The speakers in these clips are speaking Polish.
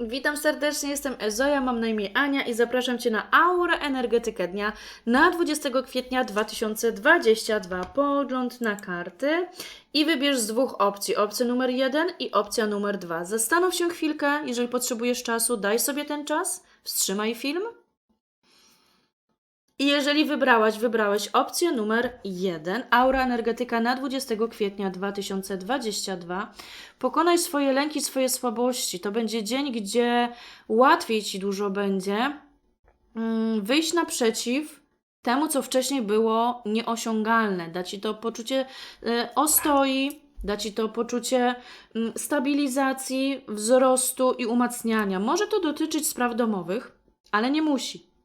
Witam serdecznie, jestem Ezoja, mam na imię Ania i zapraszam Cię na Aura Energetykę Dnia na 20 kwietnia 2022. Pogląd na karty i wybierz z dwóch opcji, opcja numer jeden i opcja numer dwa. Zastanów się chwilkę, jeżeli potrzebujesz czasu, daj sobie ten czas, wstrzymaj film. I jeżeli wybrałaś, wybrałeś opcję numer 1, Aura Energetyka na 20 kwietnia 2022, pokonaj swoje lęki, swoje słabości. To będzie dzień, gdzie łatwiej ci dużo będzie mm, wyjść naprzeciw temu, co wcześniej było nieosiągalne. Da ci to poczucie e, ostoi, da ci to poczucie mm, stabilizacji, wzrostu i umacniania. Może to dotyczyć spraw domowych, ale nie musi.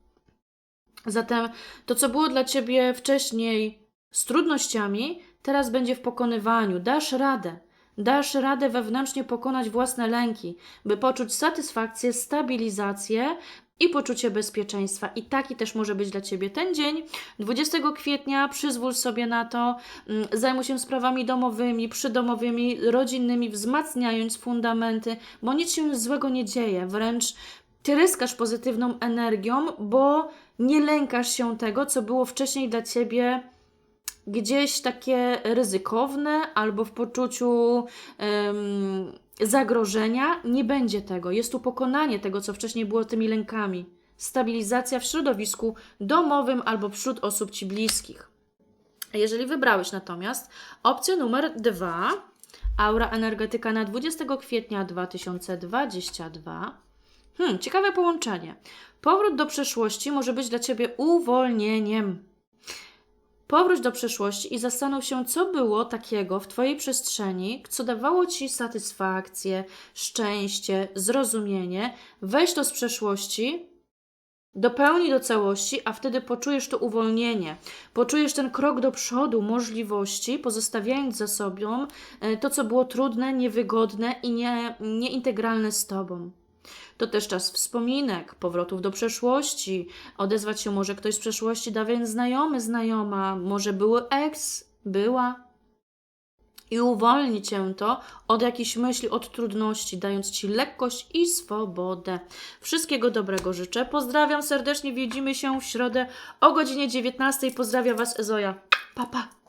Zatem to, co było dla ciebie wcześniej z trudnościami, teraz będzie w pokonywaniu. Dasz radę. Dasz radę wewnętrznie pokonać własne lęki, by poczuć satysfakcję, stabilizację i poczucie bezpieczeństwa. I taki też może być dla Ciebie ten dzień. 20 kwietnia przyzwól sobie na to, mm, zajmuj się sprawami domowymi, przydomowymi, rodzinnymi, wzmacniając fundamenty, bo nic się złego nie dzieje. Wręcz tryskasz pozytywną energią, bo nie lękasz się tego, co było wcześniej dla ciebie gdzieś takie ryzykowne albo w poczuciu em, zagrożenia. Nie będzie tego. Jest tu pokonanie tego, co wcześniej było tymi lękami. Stabilizacja w środowisku domowym albo wśród osób ci bliskich. Jeżeli wybrałeś natomiast opcję numer dwa, aura energetyka na 20 kwietnia 2022, Hmm, ciekawe połączenie. Powrót do przeszłości może być dla Ciebie uwolnieniem. Powróć do przeszłości i zastanów się, co było takiego w Twojej przestrzeni, co dawało Ci satysfakcję, szczęście, zrozumienie. Weź to z przeszłości, dopełnij do całości, a wtedy poczujesz to uwolnienie. Poczujesz ten krok do przodu możliwości, pozostawiając za sobą e, to, co było trudne, niewygodne i nie, nieintegralne z Tobą. To też czas wspominek, powrotów do przeszłości. Odezwać się może ktoś z przeszłości, dawien znajomy, znajoma, może były ex, była. I uwolni cię to od jakichś myśli, od trudności, dając ci lekkość i swobodę. Wszystkiego dobrego życzę. Pozdrawiam serdecznie. Widzimy się w środę o godzinie 19. Pozdrawiam Was, Ezoja. Pa, pa.